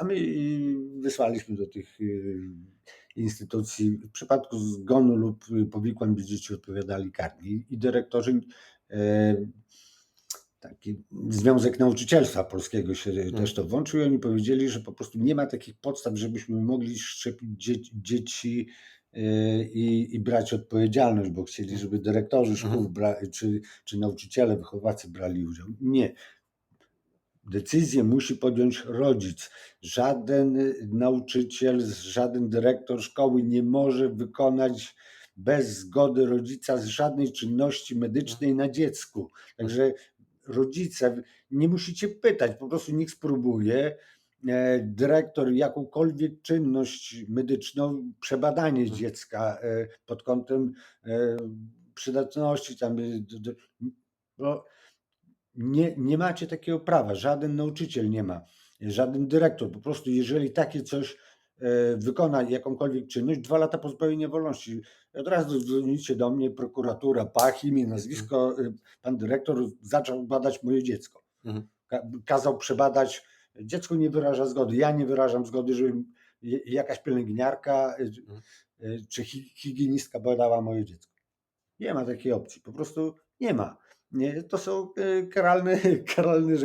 A my y, wysłaliśmy do tych y, instytucji, w przypadku zgonu lub y, powikłań by dzieci odpowiadali karni i dyrektorzy, e, taki Związek Nauczycielstwa Polskiego się też to włączył i oni powiedzieli, że po prostu nie ma takich podstaw, żebyśmy mogli szczepić dzie- dzieci e, i, i brać odpowiedzialność, bo chcieli, żeby dyrektorzy szkół bra- czy, czy nauczyciele, wychowawcy brali udział. Nie. Decyzję musi podjąć rodzic. Żaden nauczyciel, żaden dyrektor szkoły nie może wykonać bez zgody rodzica z żadnej czynności medycznej na dziecku. Także rodzice, nie musicie pytać, po prostu niech spróbuje. E, Dyrektor jakąkolwiek czynność medyczną, przebadanie dziecka e, pod kątem e, przydatności, tam, bo nie, nie macie takiego prawa, żaden nauczyciel nie ma, żaden dyrektor. Po prostu, jeżeli takie coś e, wykona jakąkolwiek czynność, dwa lata pozbawienia wolności. Od razu dzwonicie do mnie, prokuratura, pach, imię, nazwisko, e, pan dyrektor zaczął badać moje dziecko. Mhm. Ka- Kazał przebadać, dziecko nie wyraża zgody, ja nie wyrażam zgody, żeby jakaś pielęgniarka e, e, czy hi- higienistka badała moje dziecko. Nie ma takiej opcji, po prostu nie ma. Nie, to są e, karalne, karalne rzeczy.